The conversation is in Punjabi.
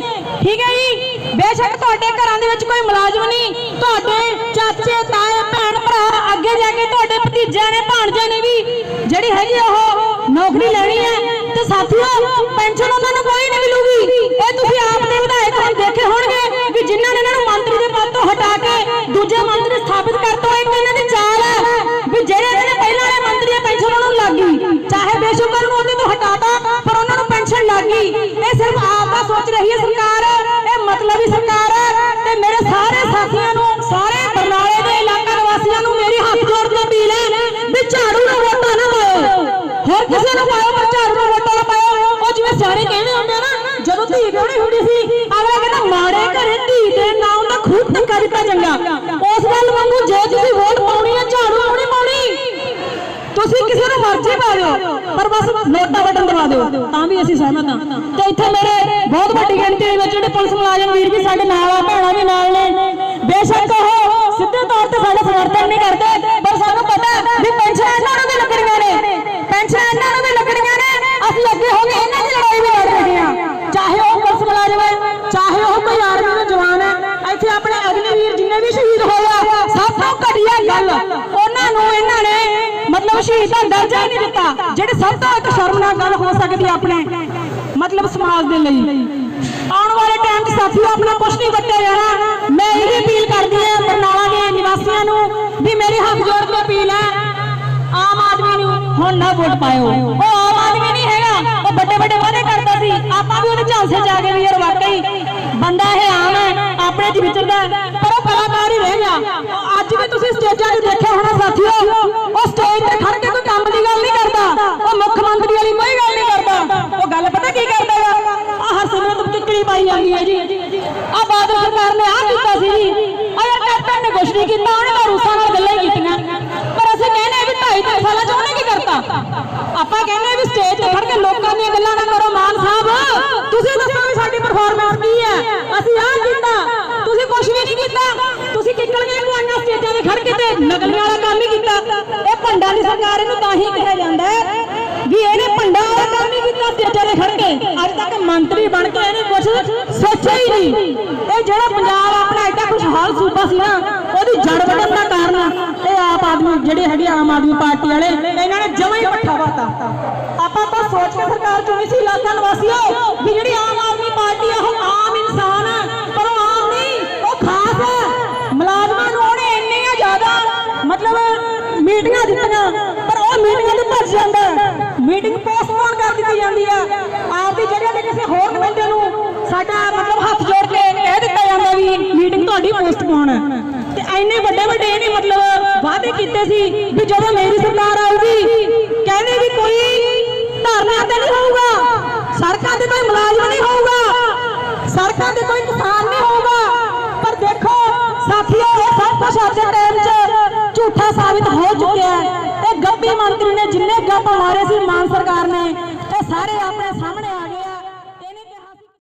ਠੀਕ ਹੈ ਜੀ? ਬੇਸ਼ੱਕ ਤੁਹਾਡੇ ਘਰਾਂ ਦੇ ਵਿੱਚ ਕੋਈ ਮੁਲਾਜ਼ਮ ਨਹੀਂ। ਤੁਹਾਡੇ ਚਾਚੇ, ਤਾਏ, ਭੈਣ, ਭਰਾ ਅੱਗੇ ਜਾ ਕੇ ਤੁਹਾਡੇ ਭਤੀਜਿਆਂ ਨੇ, ਭਾਣਜਿਆਂ ਨੇ ਵੀ ਜਿਹੜੀ ਹੈਗੀ ਉਹ ਨੌਕਰੀ ਲੈਣੀ ਹੈ। ਤੇ ਸਾਥੀਓ, ਪੈਨਸ਼ਨ ਉਹਨਾਂ ਨੂੰ ਕੋਈ ਨਹੀਂ ਮਿਲੂਗੀ। ਇਹ ਤੁਸੀਂ ਆਪ ਦੇ ਵਿਧਾਇਕ ਹੁਣ ਦੇਖੇ ਹੋਣਗੇ ਵੀ ਜਿਨ੍ਹਾਂ ਨੇ ਇਹਨਾਂ ਨੂੰ ਮੰਤਰੀ ਦੇ ਪਦ ਤੋਂ ਹਟਾ ਕੇ ਦੂਜੇ ਮੰਤਰੀ ਸਥਾਪਿਤ ਕਰਤਾ ਇੱਕ ਇਹਨਾਂ ਦੀ ਚਾਲ ਹੈ। ਵੀ ਜਿਹੜੇ ਇਹਨਾਂ ਨੇ ਪਹਿਲਾਂ ਵਾਲੇ ਮੰਤਰੀ ਪੈਨਸ਼ਨ ਉਹਨਾਂ ਨੂੰ ਲੱਗ ਗਈ। ਚਾਹੇ ਬੇਸ਼ੁਕਰ ਨੂੰ ਉਹਦੇ ਤੋਂ ਹਟਾਤਾ ਲੱਗ ਇਹ ਸਿਰਫ ਆਪ ਦਾ ਸੋਚ ਰਹੀ ਹੈ ਸਰਕਾਰ। ਇਹ ਮਤਲਬੀ ਸਰਕਾਰ ਹੈ। ਤੇ ਮੇਰੇ ਸਾਰੇ ਸਾਥੀਆਂ ਨੂੰ, ਸਾਰੇ ਬਰਨਾਲੇ ਦੇ ਇਲਾਕਾ ਨਿਵਾਸੀਆਂ ਨੂੰ ਮੇਰੀ ਹੱਥ ਜੋੜ ਕੇ ਅਪੀਲ ਹੈ ਵੀ ਝਾੜੂ ਨੂੰ ਵੋਟਾਂ ਨਾ ਪਾਓ ਹੋਰ ਕਿਸੇ ਨੂੰ ਪਾਓ ਪਰ ਝਾੜੂ ਨੂੰ ਵੋਟਾਂ ਨਾ ਪਾਓ ਉਹ ਜਿਵੇਂ ਸਾਰੇ ਕਹਿੰਦੇ ਹੁੰਦੇ ਨਾ, ਜਦੋਂ ਧੀ ਵਿਆਹਣੀ ਹੁੰਦੀ ਸੀ, ਅਗਲਾ ਕਹਿੰਦਾ, ਮਾੜੇ ਘਰੇ ਧੀ ਦੇ ਨਾਂ ਦਾ ਖੂਬ ਧੱਕਾ ਦਿੱਤਾ ਚੰਗਾ। ਉਸ ਗੱਲ ਵਾਂਗੂ ਜੇ ਤੁਸੀਂ ਵੋਟ ਪਾਉਣੀ ਹੈ, ਝਾੜੂ ਨੂੰ ਨਹੀਂ ਪਾਉਣੀ? ਤੁਸੀਂ ਕਿਸੇ ਨੂੰ ਮਰਜ਼ੀ ਪਾ ਦਿਓ। ਪਰ ਬਸ ਨੋਟਾ ਬਟਨ ਦਬਾ ਦਿਓ, ਤਾਂ ਵੀ ਅਸੀਂ ਸਹਿਮਤ ਹਾਂ। ਤੇ ਇੱਥੇ ਮੇਰੇ ਬਹੁਤ ਵੱਡੀ ਗਿਣਤੀ ਦੇ ਵਿੱਚ ਜਿਹੜੇ ਪੁਲਿਸ ਮੁਲਾਜ਼ਮ ਵੀਰ ਵੀ ਸਾਡੇ ਨਾਲ ਆ, ਭੈਣਾਂ ਵੀ ਨਾਲ ਨੇ। ਬੇਸ਼ੱਕ ਉਹ ਸਿੱਧੇ ਤੌਰ ਤੇ ਸਾਡਾ ਸਮਰਥਨ ਨਹੀਂ ਕਰਦੇ, ਪਰ ਸਾਨੂੰ ਪਤਾ ਵੀ ਪੈਨਸ਼ਨ ਇਹਨਾਂ ਨੂੰ ਵੀ ਲੱਗਣੀਆਂ ਨੇ। ਪੈਨਸ਼ਨ ਇਹਨਾਂ ਨੂੰ ਵੀ ਲੱਗਣੀਆਂ ਨੇ। ਅਸੀਂ ਅੱਗੇ ਹੋ ਕੇ ਇਹਨਾਂ ਦੀ ਲੜਾਈ ਵੀ ਲੜ ਰਹੇ ਹਾਂ। ਚਾਹੇ ਉਹ ਪੁਲਿਸ ਮੁਲਾਜ਼ਮ ਹੈ, ਚਾਹੇ ਉਹ ਕੋਈ ਆਰਮੀ ਦਾ ਜਵਾਨ ਹੈ, ਇੱਥੇ ਆਪਣੇ ਅਗਨੀਵੀਰ ਜਿੰਨੇ ਵੀ ਸ਼ਹੀਦ ਹੋਏ ਆ, ਸਭ ਤੋਂ ਘਟੀਆ ਗੱਲ, ਉਹਨਾਂ ਨੂੰ, ਇਹਨਾਂ ਨੇ ਮਤਲਬ ਸ਼ਹੀਦ ਦਰਜਾ ਹੀ ਨਹੀਂ ਦਿੱਤਾ, ਜਿਹੜੇ ਸਭ ਤੋਂ ਇੱਕ ਸ਼ਰਮਨਾਕ ਗੱਲ ਹੋ ਸਕਦੀ ਆਪਣੇ ਮਤਲਬ ਸਮਾਜ ਦੇ ਲਈ। ਆਉਣ ਵਾਲੇ ਟਾਈਮ 'ਚ ਸਾਥੀਓ, ਆਪਣਾ ਕੁਛ ਨਹੀਂ ਕੱਟਿਆ ਜਾਣਾ ਮੈਂ ਇਹ ਅਪੀਲ ਕਰਦੀ ਹਾਂ ਬਰਨਾਲਾ ਦੇ ਨਿਵਾਸੀਆਂ ਨੂੰ ਵੀ ਮੇਰੀ ਹੱਥ ਜੋੜ ਕੇ ਅਪੀਲ ਹੈ, ਆਮ ਆਦਮੀ ਨੂੰ ਹੁਣ ਨਾ ਵੋਟ ਪਾਇਓ। ਉਹ ਆਮ ਆਦਮੀ ਨਹੀਂ ਹੈਗਾ, ਉਹ ਵੱਡੇ ਵੱਡੇ ਵਾਅਦੇ ਕਰਦਾ ਸੀ। ਆਪਾਂ ਵੀ ਉਹਦੇ ਝਾਂਸੇ ਜਾ ਕੇ ਵੀ ਯਾਰ ਵਾਕਈ ਬੰਦਾ ਇਹ ਆਮ ਹੈ, ਆਪਣੇ ਚ ਵਿਚਰਦਾ ਪਰ ਉਹ ਕਲਾਕਾਰ ਹੀ ਰਹਿ ਗਿਆ। ਅੱਜ ਵੀ ਤੁਸੀਂ ਸਟੇਜਾਂ ਤੇ ਦੇਖਿਆ ਹੋਣਾ ਸਾਥੀਓ ਉਹ ਸਟੇਜ ਤੇ ਖੜ ਕੇ ਕੋਈ ਕੰਮ ਦੀ ਗੱਲ ਨਹੀਂ ਕਰਦਾ ਉਹ ਮੁੱਖ ਮੰਤਰੀ ਵਾਲੀ ਕੋਈ ਗੱਲ ਨਹੀਂ ਕਰਦਾ ਉਹ ਗੱਲ ਪਤਾ ਕੀ ਕਰਦਾ ਹੈ ਆ ਹਰਸਿਮਰਤ ਟਿੱਕੜੀ ਪਾਈ ਜਾਂਦੀ ਹੈ ਜੀ ਆ ਬਾਦਲ ਸਰਕਾਰ ਨੇ ਆ ਕੀਤਾ ਸੀ ਜੀ। ਆ ਯਾਰ ਨੇ ਕੁਛ ਨਹੀਂ ਕੀਤਾ, ਉਹਨੇ ਤਾਂ ਰੂਸਾਂ ਨਾਲ ਗੱਲਾਂ ਕੀਤੀਆਂ। ਪਰ ਅਸੀਂ ਕਹਿੰਦੇ ਵੀ ਢਾਈ ਤਿੰਨ ਸਾਲਾਂ ਚ ਉਹਨੇ ਕੀ ਕਰਤਾ? ਆਪਾਂ ਕਹਿੰਦੇ ਵੀ ਸਟੇਜ ਤੇ ਖੜ ਕੇ ਲੋਕਾਂ ਦੀਆਂ ਗੱਲਾਂ ਨਾ ਕਰੋ, ਮਾਨ ਸਾਹਿਬ। ਤੁਸੀਂ ਦੱਸੋ ਵੀ ਸਾਡੀ ਪਰਫਾਰਮੈਂਸ ਕੀ ਹੈ? ਅਸੀਂ ਆਹ ਕੀਤਾ। ਤੁਸੀਂ ਕੁਛ ਵੀ ਨਹੀਂ ਕੀਤਾ। ਤੁਸੀਂ ਕਿੱਕਲੀਆਂ ਪਵਾਈਆਂ ਸਟੇਜਾਂ ਤੇ ਖੜ ਕੇ ਤੇ ਨਕਲੀਆਂ ਵਾਲਾ ਕੰਮ ਹੀ ਕੀਤਾ। ਇਹ ਭੰਡਾਂ ਦੀ ਸਰਕਾਰ ਇਹਨੂੰ ਤਾਂ ਹੀ ਅੱਜ ਤੱਕ ਮੰਤਰੀ ਬਣ ਕੇ ਇਹਨੇ ਕੁਛ ਸੋਚਿਆ ਹੀ ਨਹੀਂ। ਇਹ ਜਿਹੜਾ ਪੰਜਾਬ ਆਪਣਾ ਐਡਾ ਖੁਸ਼ਹਾਲ ਸੂਬਾ ਸੀ ਨਾ, ਉਹਦੀ ਜੜ ਵੱਢਣ ਦਾ ਕਾਰਨ ਇਹ ਆਪ ਆਦਮੀ, ਜਿਹੜੇ ਹੈਗੇ ਆਮ ਆਦਮੀ ਪਾਰਟੀ ਵਾਲੇ, ਇਹਨਾਂ ਨੇ ਜਮਾਂ ਹੀ ਪੱਠਾ ਵਾਤਾ ਆਪਾਂ ਤਾਂ ਸੋਚ ਕੇ ਸਰਕਾਰ ਚੁਣੀ ਸੀ ਇਲਾਕਾ ਨਿਵਾਸੀਓ ਵੀ ਜਿਹੜੀ ਆਮ ਆਦਮੀ ਪਾਰਟੀ ਆ, ਉਹ ਆਮ ਇਨਸਾਨ ਹੈ ਪਰ ਉਹ ਆਮ ਨਹੀਂ, ਉਹ ਖਾਸ ਹੈ ਮੁਲਾਜ਼ਮਾਂ ਨੂੰ ਉਹਨੇ ਇੰਨੀਆਂ ਜ਼ਿਆਦਾ, ਮਤਲਬ ਮੀਟਿੰਗਾਂ ਦਿੱਤੀਆਂ, ਪਰ ਉਹ ਮੀਟਿੰਗਾਂ ਤੋਂ ਭੱਜ ਜਾਂਦਾ। ਮੀਟਿੰਗ ਪੋਸਟਪੋਨ ਕਰ ਦਿੱਤੀ ਜਾਂਦੀ ਆ ਆਪ ਦੀ ਜਗ੍ਹਾ ਤੇ ਕਿਸੇ ਹੋਰ ਨੁਮਾਇੰਦੇ ਨੂੰ ਸਾਡਾ ਮਤਲਬ ਹੱਥ ਜੋੜ ਕੇ ਕਹਿ ਦਿੱਤਾ ਜਾਂਦਾ ਵੀ ਮੀਟਿੰਗ ਤੁਹਾਡੀ ਪੋਸਟਪੋਨ ਹੈ। ਤੇ ਐਨੇ ਵੱਡੇ ਵੱਡੇ ਇਹਨੇ ਮਤਲਬ ਵਾਅਦੇ ਕੀਤੇ ਸੀ ਵੀ ਜਦੋਂ ਮੇਰੀ ਸਰਕਾਰ ਆਊਗੀ, ਕਹਿੰਦੇ ਵੀ ਕੋਈ ਧਰਨਾ ਤੇ ਨਹੀਂ ਹੋਊਗਾ, ਸੜਕਾਂ ਤੇ ਕੋਈ ਮੁਲਾਜ਼ਮ ਨਹੀਂ ਹੋਊਗਾ, ਸੜਕਾਂ ਤੇ ਕੋਈ ਕਿਸਾਨ ਨਹੀਂ ਹੋਊਗਾ। ਪਰ ਦੇਖੋ, ਸਾਥੀਓ, ਇਹ ਸਭ ਕੁਝ ਅੱਜ ਦੇ ਟਾਈਮ 'ਚ ਝੂਠਾ ਸਾਬਿਤ ਹੋ ਚੁੱਕਿਆ ਹੈ। ਇਹ ਗੱਪੀ ਮੰਤਰੀ ਨੇ ਜਿੰਨੇ ਗੱਪ ਮਾਰੇ ਸੀ ਮਾਨ ਸਰਕਾਰ ਨੇ, ਇਹ ਸਾਰੇ ਆਪਣੇ ਸਾਹਮਣੇ ਆ ਗਏ।